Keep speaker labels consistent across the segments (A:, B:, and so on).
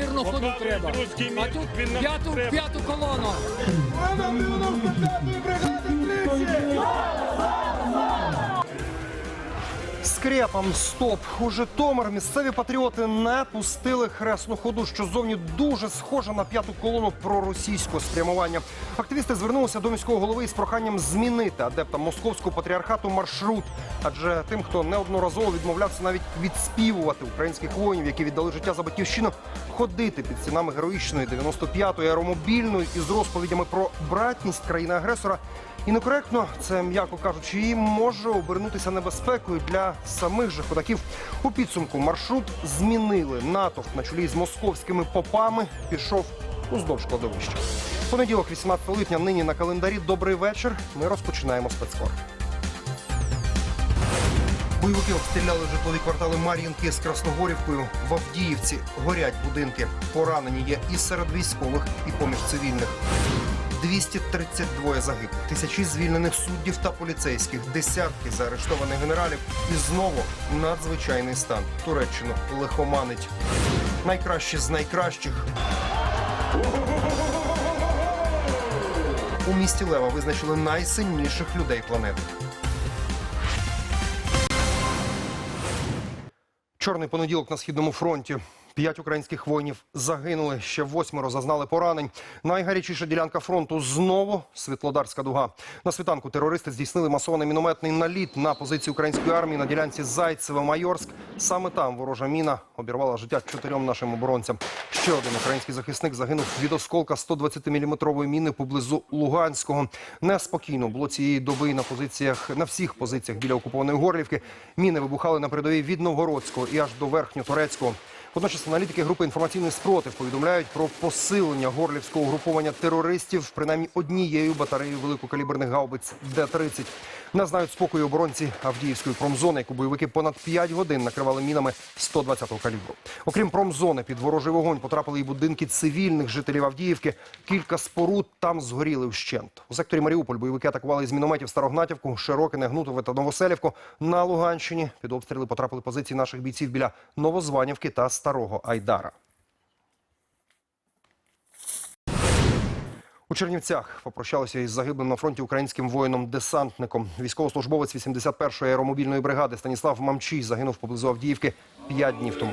A: Мирну ходу треба. А тут п'яту, п'яту колону.
B: Скрепам стоп у Житомир місцеві патріоти не пустили хресну ходу, що зовні дуже схоже на п'яту колону проросійського спрямування. Активісти звернулися до міського голови із проханням змінити адептам московського патріархату маршрут. Адже тим, хто неодноразово відмовлявся навіть відспівувати українських воїнів, які віддали життя за батьківщину, ходити під стінами героїчної 95-ї аеромобільної із розповідями про братність країни-агресора і некоректно, це м'яко кажучи, і може обернутися небезпекою для самих же ходаків. У підсумку маршрут змінили. Натовп на чолі з московськими попами пішов уздовж кладовища. Понеділок, 18 липня, нині на календарі. Добрий вечір. Ми розпочинаємо спецкор. Бойовики обстріляли житлові квартали Мар'їнки з Красногорівкою. В Авдіївці горять будинки. Поранені є і серед військових, і поміж цивільних. 232 загиблих, тисячі звільнених суддів та поліцейських, десятки заарештованих генералів і знову надзвичайний стан. Туреччину лихоманить. Найкращі з найкращих. У місті Лева визначили найсильніших людей планети. Чорний понеділок на східному фронті. П'ять українських воїнів загинули, ще восьмеро зазнали поранень. Найгарячіша ділянка фронту знову Світлодарська дуга. На світанку терористи здійснили масований мінометний наліт на позиції української армії на ділянці Зайцеве-Майорськ. Саме там ворожа міна обірвала життя чотирьом нашим оборонцям. Ще один український захисник загинув від осколка 120-мм міни поблизу Луганського. Неспокійно було цієї доби на позиціях на всіх позиціях біля окупованої Горлівки. Міни вибухали на передовій від Новгородського і аж до Верхньоторецького. Водночас аналітики групи інформаційний спротив повідомляють про посилення горлівського угруповання терористів принаймні однією батареєю великокаліберних гаубиць Д-30. Не знають спокою оборонці Авдіївської промзони, яку бойовики понад 5 годин накривали мінами 120-го калібру. Окрім промзони, під ворожий вогонь потрапили і будинки цивільних жителів Авдіївки. Кілька споруд там згоріли вщент. У секторі Маріуполь бойовики атакували з мінометів Старогнатівку, Широкине, Гнутове та Новоселівку. На Луганщині під обстріли потрапили позиції наших бійців біля Новозванівки та Старого Айдара. У Чернівцях попрощалися із загиблим на фронті українським воїном-десантником. Військовослужбовець 81-ї аеромобільної бригади Станіслав Мамчій загинув поблизу Авдіївки 5 днів тому.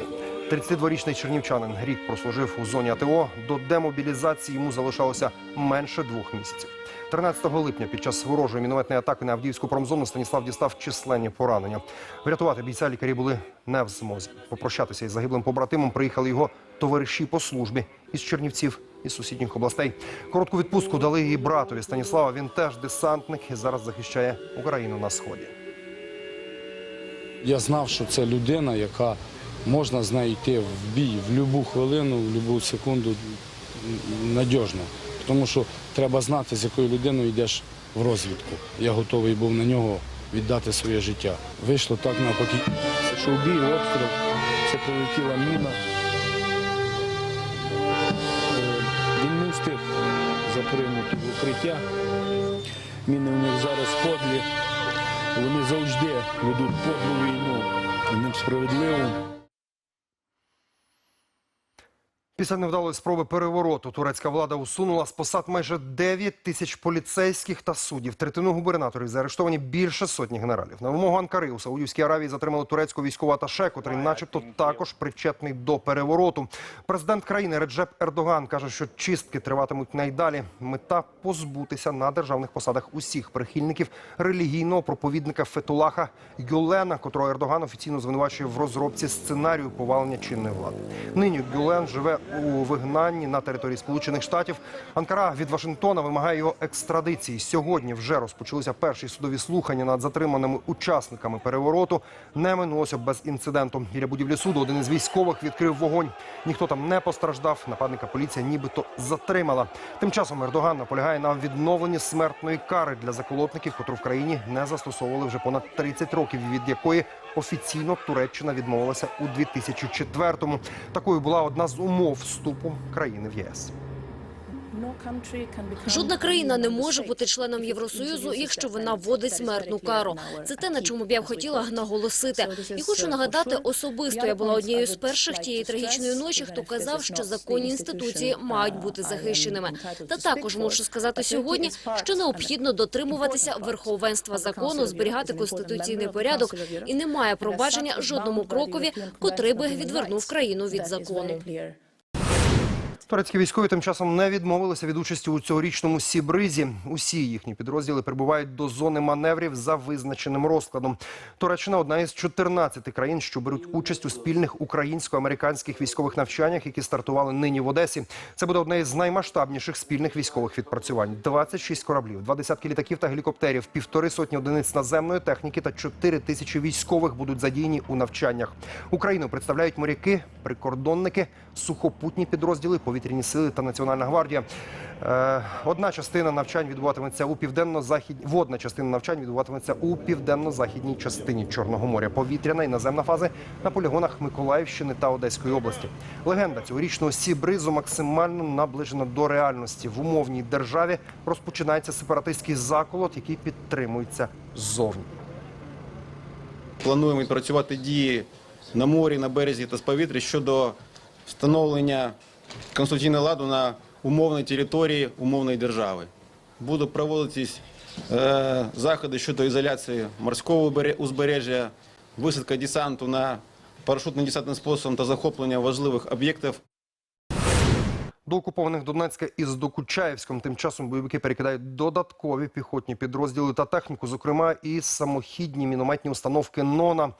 B: 32-річний чернівчанин рік прослужив у зоні АТО. До демобілізації йому залишалося менше двох місяців. 13 липня під час ворожої мінометної атаки на Авдіївську промзону Станіслав дістав численні поранення. Врятувати бійця лікарі були не в змозі. Попрощатися із загиблим побратимом приїхали його товариші по службі із Чернівців із сусідніх областей. Коротку відпустку дали і братові Станіслава. Він теж десантник і зараз захищає Україну на сході.
C: Я знав, що це людина, яка можна з нею йти в бій в будь-яку хвилину, в будь-яку секунду надіжно. Тому що треба знати, з якою людиною йдеш в розвідку. Я готовий був на нього віддати своє життя. Вийшло так навпаки, що в бій, обстріл, це прилетіла міна. Е, Він не встиг запригнути в укриття. Міни у них зараз подлі. Вони завжди ведуть подлу війну, і несправедливу.
B: Після невдалої спроби перевороту турецька влада усунула з посад майже 9 тисяч поліцейських та суддів. Третину губернаторів заарештовані більше сотні генералів. На вимогу Анкари у Саудівській Аравії затримали турецького військового аташе, котрий, начебто, також причетний до перевороту. Президент країни Реджеп Ердоган каже, що чистки триватимуть найдалі. Мета позбутися на державних посадах усіх прихильників релігійного проповідника Фетулаха Гюлена, котрого Ердоган офіційно звинувачує в розробці сценарію повалення чинної влади. Нині Гюлен живе у вигнанні на території Сполучених Штатів. Анкара від Вашингтона вимагає його екстрадиції. Сьогодні вже розпочалися перші судові слухання над затриманими учасниками перевороту. Не минулося без інциденту. Біля будівлі суду один із військових відкрив вогонь. Ніхто там не постраждав. Нападника поліція нібито затримала. Тим часом Ердоган наполягає на відновленні смертної кари для заколотників, котру в країні не застосовували вже понад 30 років, від якої офіційно Туреччина відмовилася у 2004-му. Такою була одна з умов вступу країни в ЄС.
D: Жодна країна не може бути членом Євросоюзу, якщо вона вводить смертну кару. Це те, на чому б я б хотіла наголосити. І хочу нагадати особисто. Я була однією з перших тієї трагічної ночі, хто казав, що законні інституції мають бути захищеними. Та також мушу сказати сьогодні, що необхідно дотримуватися верховенства закону, зберігати конституційний порядок, і немає пробачення жодному крокові, котрий би відвернув країну від закону.
B: Турецькі військові тим часом не відмовилися від участі у цьогорічному Сібризі. Усі їхні підрозділи прибувають до зони маневрів за визначеним розкладом. Туреччина одна із 14 країн, що беруть участь у спільних українсько-американських військових навчаннях, які стартували нині в Одесі. Це буде одне із наймасштабніших спільних військових відпрацювань. 26 кораблів, два десятки літаків та гелікоптерів, півтори сотні одиниць наземної техніки та 4 тисячі військових будуть задіяні у навчаннях. Україну представляють моряки, прикордонники, сухопутні підрозділи, повітряні сили та Національна гвардія. Е, Одна частина навчань відбуватиметься у південно-західній водна частина навчань відбуватиметься у південно-західній частині Чорного моря. Повітряна і наземна фази на полігонах Миколаївщини та Одеської області. Легенда цьогорічного сібризу максимально наближена до реальності. В умовній державі розпочинається сепаратистський заколот, який підтримується ззовні.
E: Плануємо відпрацювати дії на морі, на березі та з повітря щодо встановлення конституційного ладу на умовній території умовної держави. Будуть проводитись е, заходи щодо ізоляції морського узбережжя, висадка десанту на парашутним десантним способом та захоплення важливих об'єктів
B: До окупованих Донецька із Докучаєвськом тим часом бойовики перекидають додаткові піхотні підрозділи та техніку, зокрема і самохідні мінометні установки «Нона».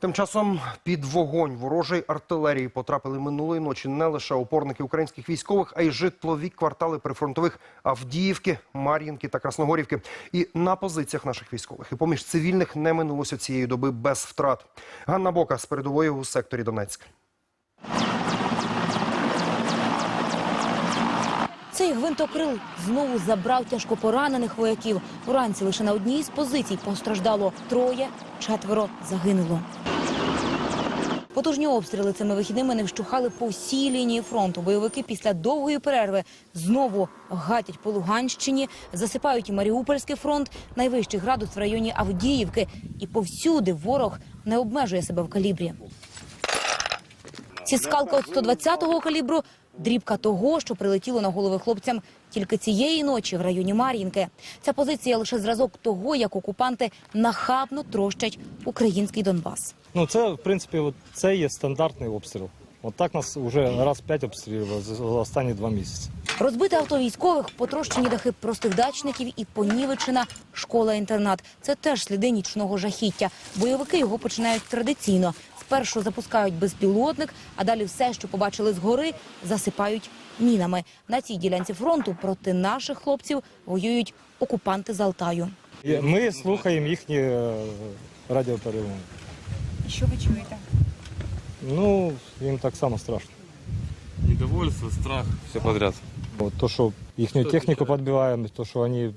B: Тим часом під вогонь ворожої артилерії потрапили минулої ночі не лише опорники українських військових, а й житлові квартали прифронтових Авдіївки, Мар'їнки та Красногорівки. І на позиціях наших військових і поміж цивільних не минулося цієї доби без втрат. Ганна Бока з передової у секторі Донецьк.
F: Цей гвинтокрил знову забрав тяжкопоранених вояків. Уранці лише на одній з позицій постраждало троє, четверо загинуло. Потужні обстріли цими вихідними не вщухали по всій лінії фронту. Бойовики після довгої перерви знову гатять по Луганщині, засипають і Маріупольський фронт, найвищий градус в районі Авдіївки. І повсюди ворог не обмежує себе в калібрі. Ці скалка от 120-го калібру дрібка того, що прилетіло на голови хлопцям тільки цієї ночі в районі Мар'їнки. Ця позиція лише зразок того, як окупанти нахабно трощать український Донбас.
G: Ну, це, в принципі, от, це є стандартний обстріл. От так нас вже раз п'ять обстрілювали за останні два місяці.
F: Розбите авто військових, потрощені дахи простих дачників і понівечена школа-інтернат. Це теж сліди нічного жахіття. Бойовики його починають традиційно. Спершу запускають безпілотник, а далі все, що побачили згори, засипають мінами. На цій ділянці фронту проти наших хлопців воюють окупанти з Алтаю.
G: Ми слухаємо їхні е, радіоперемоги.
H: Що ви чуєте?
G: Ну, їм так само страшно.
I: Недовольство, страх, все подряд.
G: От, то, що їхню техніку підбиваємо, то, що вони е,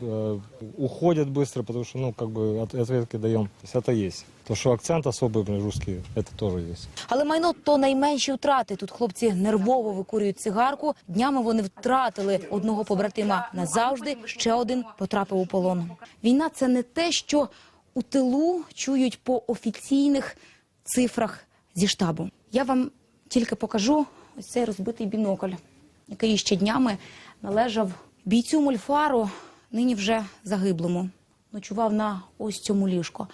G: уходять швидко, тому що, ну, как бы, от, ответки даємо. Тобто, це є. То, що акцент особий, блин, русський, це теж є.
F: Але майно то найменші втрати. Тут хлопці нервово викурюють цигарку. Днями вони втратили одного побратима назавжди. Ще один потрапив у полон. Війна це не те, що у тилу чують по офіційних цифрах зі штабу. Я вам тільки покажу ось цей розбитий бінокль, який ще днями належав бійцю Мольфару, нині вже загиблому. Ночував на ось цьому ліжку.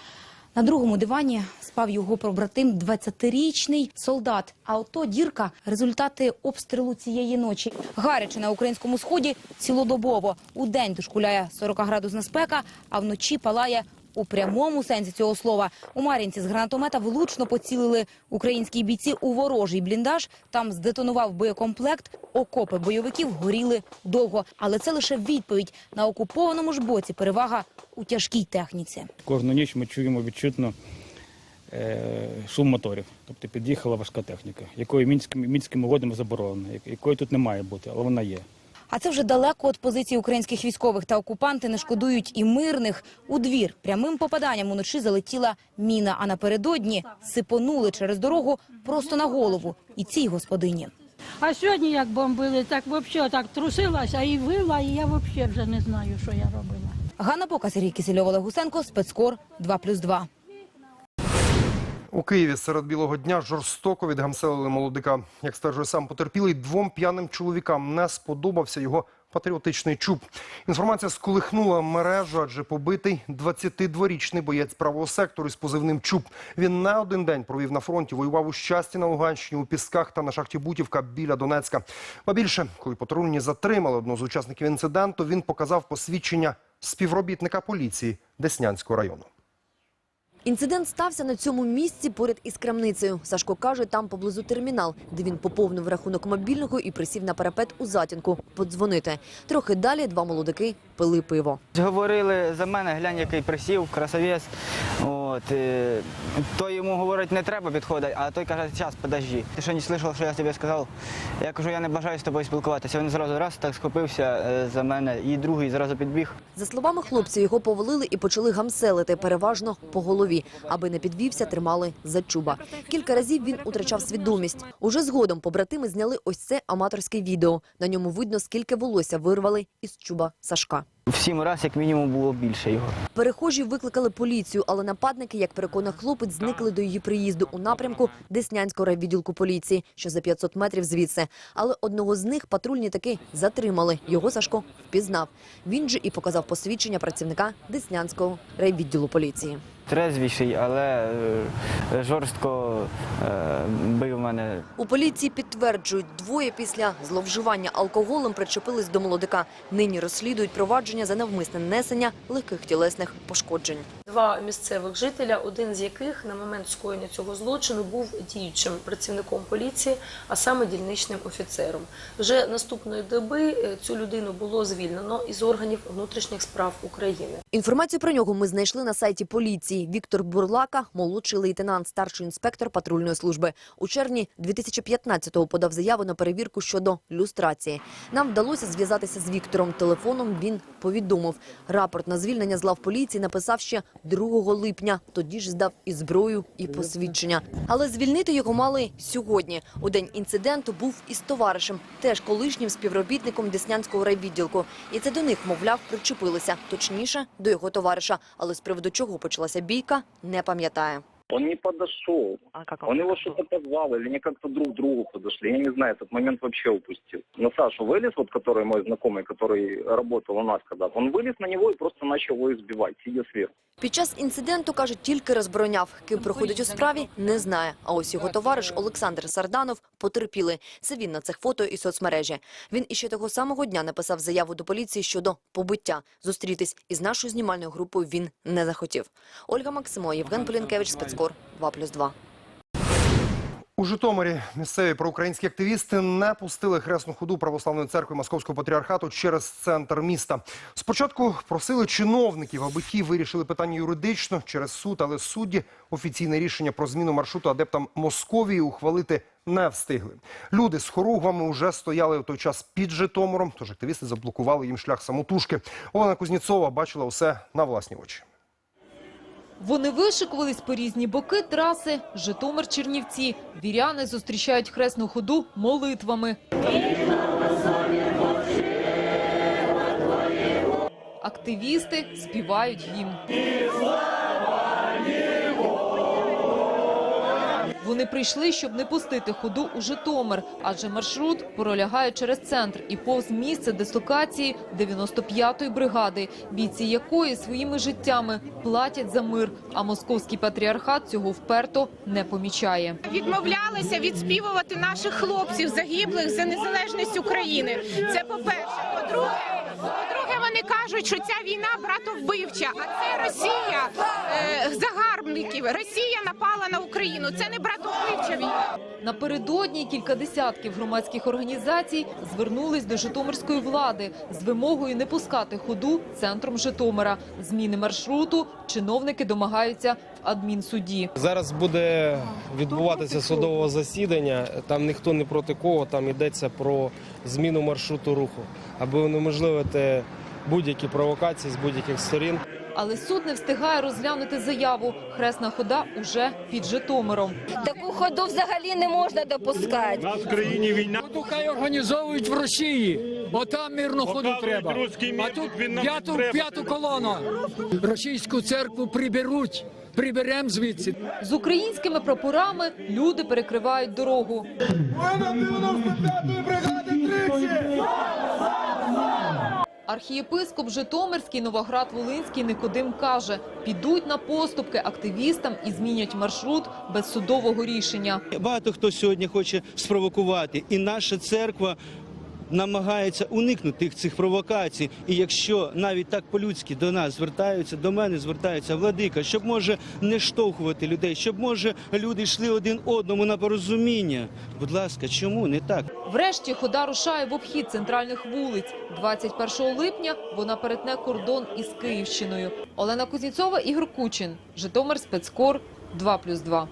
F: На другому дивані спав його побратим 20-річний солдат. А ото дірка результати обстрілу цієї ночі. Гаряче на українському сході цілодобово. У день дошкуляє 40-градусна спека, а вночі палає у прямому сенсі цього слова. У Мар'їнці з гранатомета влучно поцілили українські бійці у ворожий бліндаж. Там здетонував боєкомплект. Окопи бойовиків горіли довго. Але це лише відповідь на окупованому ж боці. Перевага у тяжкій техніці.
J: Кожну ніч ми чуємо відчутно е, шум моторів. Тобто під'їхала важка техніка, якої мінськими, мінськими угодами заборонено, я- якої тут не має бути, але вона є.
F: А це вже далеко від позиції українських військових та окупанти не шкодують і мирних. У двір прямим попаданням уночі залетіла міна, а напередодні сипонули через дорогу просто на голову і цій господині.
H: А сьогодні як бомбили, так взагалі так трусилася і вила, і я взагалі вже не знаю, що я робила.
F: Ганна Пока, Сергій Кисельов, Олег Гусенко, спецкор 2+,2.
B: У Києві серед білого дня жорстоко відгамселили молодика. Як стверджує сам потерпілий, двом п'яним чоловікам не сподобався його патріотичний чуб. Інформація сколихнула мережу, адже побитий 22-річний боєць правого сектору із позивним чуб. Він не один день провів на фронті, воював у щасті на Луганщині, у Пісках та на шахті Бутівка біля Донецька. Ба більше, коли патрульні затримали одного з учасників інциденту, він показав посвідчення співробітника поліції Деснянського району.
D: Інцидент стався на цьому місці поряд із крамницею. Сашко каже, там поблизу термінал, де він поповнив рахунок мобільного і присів на парапет у затінку подзвонити. Трохи далі два молодики пили пиво.
K: Говорили за мене, глянь, який присів, красавець. От, е, той йому говорить, не треба підходити, а той каже, зараз, подожди. Ти що не слышав, що я тобі сказав? Я кажу, я не бажаю з тобою спілкуватися. Він зразу раз так схопився е, за мене, і другий зразу підбіг.
D: За словами хлопців, його повалили і почали гамселити, переважно по голові. Аби не підвівся, тримали за чуба. Кілька разів він утрачав свідомість. Уже згодом побратими зняли ось це аматорське відео. На ньому видно, скільки волосся вирвали із чуба Сашка.
K: В сім разів, як мінімум, було більше його.
D: Перехожі викликали поліцію, але нападники, як переконав хлопець, зникли до її приїзду у напрямку Деснянського райвідділку поліції, що за 500 метрів звідси. Але одного з них патрульні таки затримали. Його Сашко впізнав. Він же і показав посвідчення працівника Деснянського райвідділу поліції.
K: Трезвіший, але е, жорстко е, бив мене.
D: У поліції підтверджують, двоє після зловживання алкоголем причепились до молодика. Нині розслідують провадження за навмисне несення легких тілесних пошкоджень.
L: Два місцевих жителя, один з яких на момент скоєння цього злочину був діючим працівником поліції, а саме дільничним офіцером. Вже наступної доби е, цю людину було звільнено із органів внутрішніх справ України.
D: Інформацію про нього ми знайшли на сайті поліції. Віктор Бурлака, молодший лейтенант, старший інспектор патрульної служби. У червні 2015-го подав заяву на перевірку щодо люстрації. Нам вдалося зв'язатися з Віктором. Телефоном він повідомив. Рапорт на звільнення з лав поліції написав ще 2 липня. Тоді ж здав і зброю, і посвідчення. Але звільнити його мали сьогодні. У день інциденту був із товаришем, теж колишнім співробітником Деснянського райвідділку. І це до них, мовляв, причепилися. Точніше, до його товариша. Але з приводу чого почалася бійка, не пам'ятає.
M: Он не подошел.
D: А как
M: Он его что-то позвал, или они как-то друг к другу подошли. Я не знаю, этот момент вообще упустил. На Сашу вылез, вот который мой знакомый, который работал у нас когда он вылез на него и просто начал его избивать, сидя сверху.
D: Під час інциденту, каже, тільки розбороняв. Ким проходить у справі, не знає. А ось його товариш Олександр Сарданов потерпіли. Це він на цих фото і соцмережі. Він іще того самого дня написав заяву до поліції щодо побиття. Зустрітись із нашою знімальною групою він не захотів. Ольга Максимо, Євген Полінкевич, спецкор 2+,2.
B: У Житомирі місцеві проукраїнські активісти не пустили хресну ходу православної церкви Московського патріархату через центр міста. Спочатку просили чиновників, аби ті вирішили питання юридично через суд, але судді офіційне рішення про зміну маршруту адептам Московії ухвалити не встигли. Люди з хоругвами вже стояли у той час під Житомиром, тож активісти заблокували їм шлях самотужки. Олена Кузнєцова бачила усе на власні очі.
N: Вони вишикувались по різні боки траси Житомир-Чернівці. Віряни зустрічають хресну ходу молитвами. Активісти співають гімн. Вони прийшли, щоб не пустити ходу у Житомир, адже маршрут пролягає через центр і повз місце дислокації 95-ї бригади, бійці якої своїми життями платять за мир. А московський патріархат цього вперто не помічає.
H: Відмовлялися відспівувати наших хлопців, загиблих за незалежність України. Це по-перше. По-друге, по-друге, вони кажуть, що ця війна братовбивча, а це Росія е, загарбників. Росія напала на Україну. Це не братовбивча війна.
N: Напередодні кілька десятків громадських організацій звернулись до житомирської влади з вимогою не пускати ходу центром Житомира. Зміни маршруту чиновники домагаються в адмінсуді.
O: Зараз буде відбуватися судове засідання. Там ніхто не проти кого, там йдеться про зміну маршруту руху, аби унеможливити будь-які провокації з будь-яких сторін.
N: Але суд не встигає розглянути заяву. Хресна хода уже під Житомиром.
F: Таку ходу взагалі не можна допускати.
A: нас в країні війна. Ходу хай організовують в Росії, бо там мирну ходу треба. А тут п'яту, п'яту колону. Російську церкву приберуть, приберемо звідси.
N: З українськими прапорами люди перекривають дорогу.
P: Воїнам 95-ї бригади!
N: Архієпископ Житомирський, Новоград-Волинський Никодим каже, підуть на поступки активістам і змінять маршрут без судового рішення.
Q: Багато хто сьогодні хоче спровокувати, і наша церква намагається уникнути цих провокацій. І якщо навіть так по-людськи до нас звертаються, до мене звертаються владика, щоб може не штовхувати людей, щоб може люди йшли один одному на порозуміння. Будь ласка, чому не так?
N: Врешті хода рушає в обхід центральних вулиць. 21 липня вона перетне кордон із Київщиною. Олена Кузнєцова, Ігор Кучин, Житомир Спецкор, 2+,2.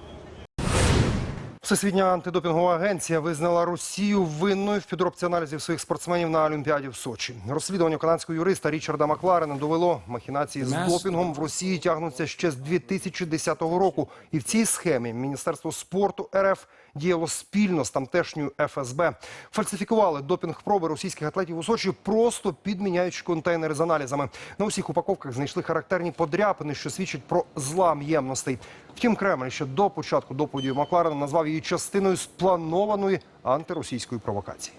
B: Всесвітня антидопінгова агенція визнала Росію винною в підробці аналізів своїх спортсменів на Олімпіаді в Сочі. Розслідування канадського юриста Річарда Макларена довело махінації з допінгом в Росії тягнуться ще з 2010 року. І в цій схемі Міністерство спорту РФ діяло спільно з тамтешньою ФСБ. Фальсифікували допінг-проби російських атлетів у Сочі, просто підміняючи контейнери з аналізами. На усіх упаковках знайшли характерні подряпини, що свідчать про злам ємностей. Втім, Кремль ще до початку доповіді Макларена назвав її частиною спланованої антиросійської провокації.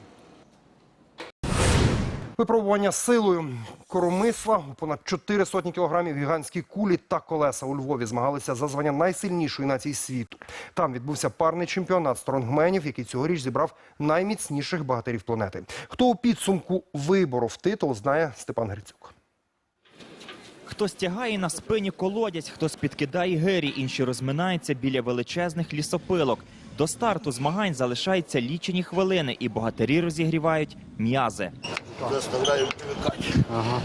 B: Випробування силою коромисла понад 4 сотні кілограмів гігантські кулі та колеса у Львові змагалися за звання найсильнішої нації світу. Там відбувся парний чемпіонат стронгменів, який цьогоріч зібрав найміцніших багатирів планети. Хто у підсумку виборов титул, знає Степан Грицюк.
R: Хтось тягає на спині колодязь, хтось підкидає гирі, інші розминаються біля величезних лісопилок. До старту змагань залишаються лічені хвилини, і богатирі розігрівають м'язи.
S: Заставляю привикати.
R: Ага.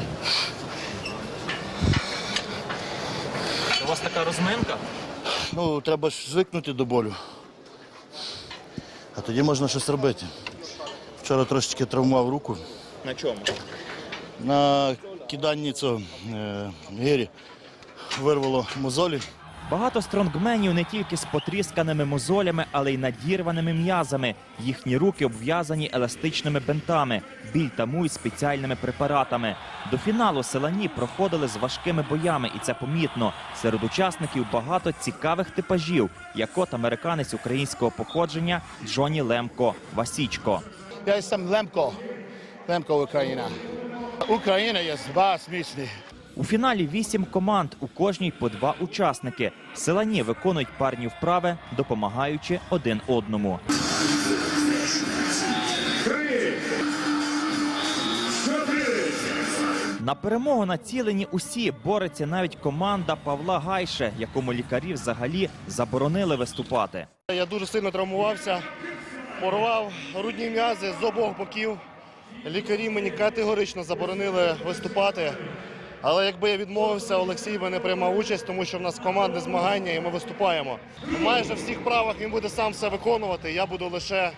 S: У вас така розминка? Ну, треба ж звикнути до болю. А тоді можна щось робити. Вчора трошечки травмував руку
R: На чому?
S: на киданні цього е, гирі. Вирвало мозолі.
R: Багато стронгменів не тільки з потрісканими мозолями, але й надірваними м'язами. Їхні руки обв'язані еластичними бинтами, біль тамують спеціальними препаратами. До фіналу селані проходили з важкими боями, і це помітно. Серед учасників багато цікавих типажів, як от американець українського походження Джоні Лемко Васічко.
T: Я jestem Lemko, Lemko Україна. Україна є бас міцний.
R: У фіналі вісім команд, у кожній по два учасники. Селані виконують парні вправи, допомагаючи один одному. На перемогу націлені усі бореться навіть команда Павла Гайше, якому лікарі взагалі заборонили виступати.
U: Я дуже сильно травмувався, порвав грудні м'язи з обох боків. Лікарі мені категорично заборонили виступати. Але якби я відмовився, Олексій би не приймав участь, тому що в нас командне змагання і ми виступаємо. Майже в всіх правах він буде сам все виконувати. Я буду лише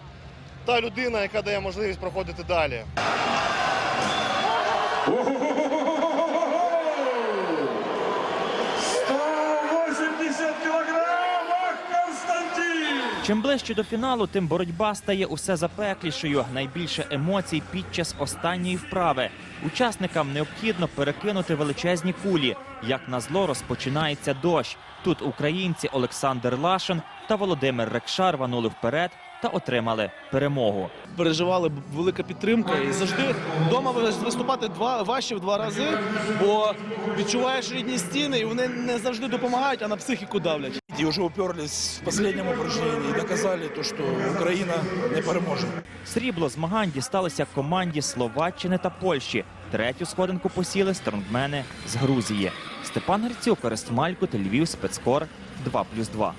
U: та людина, яка дає можливість проходити далі.
R: Чим ближче до фіналу, тим боротьба стає усе запеклішою. Найбільше емоцій під час останньої вправи. Учасникам необхідно перекинути величезні кулі. Як назло розпочинається дощ. Тут українці Олександр Лашин та Володимир Рекша рванули вперед та отримали перемогу.
V: переживали велика підтримка. І завжди вдома виступати два важче в два рази, бо відчуваєш рідні стіни, і вони не завжди допомагають, а на психіку давлять.
W: И уже уперлись в последнем упражнении и доказали то, что Украина не переможе.
R: Срібло змагань дісталося команді Словаччини та Польщі. Третю сходинку посіли стронгмени з Грузії. Степан Грицюк, Орест Малькут, Львів, спецкор 2+,2.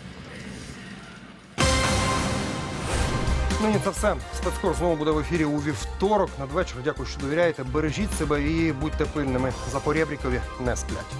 B: Нині це все. Спецкор знову буде в ефірі у вівторок. Надвечір. Дякую, що довіряєте. Бережіть себе і будьте пильними. Запорєбрікові не сплять.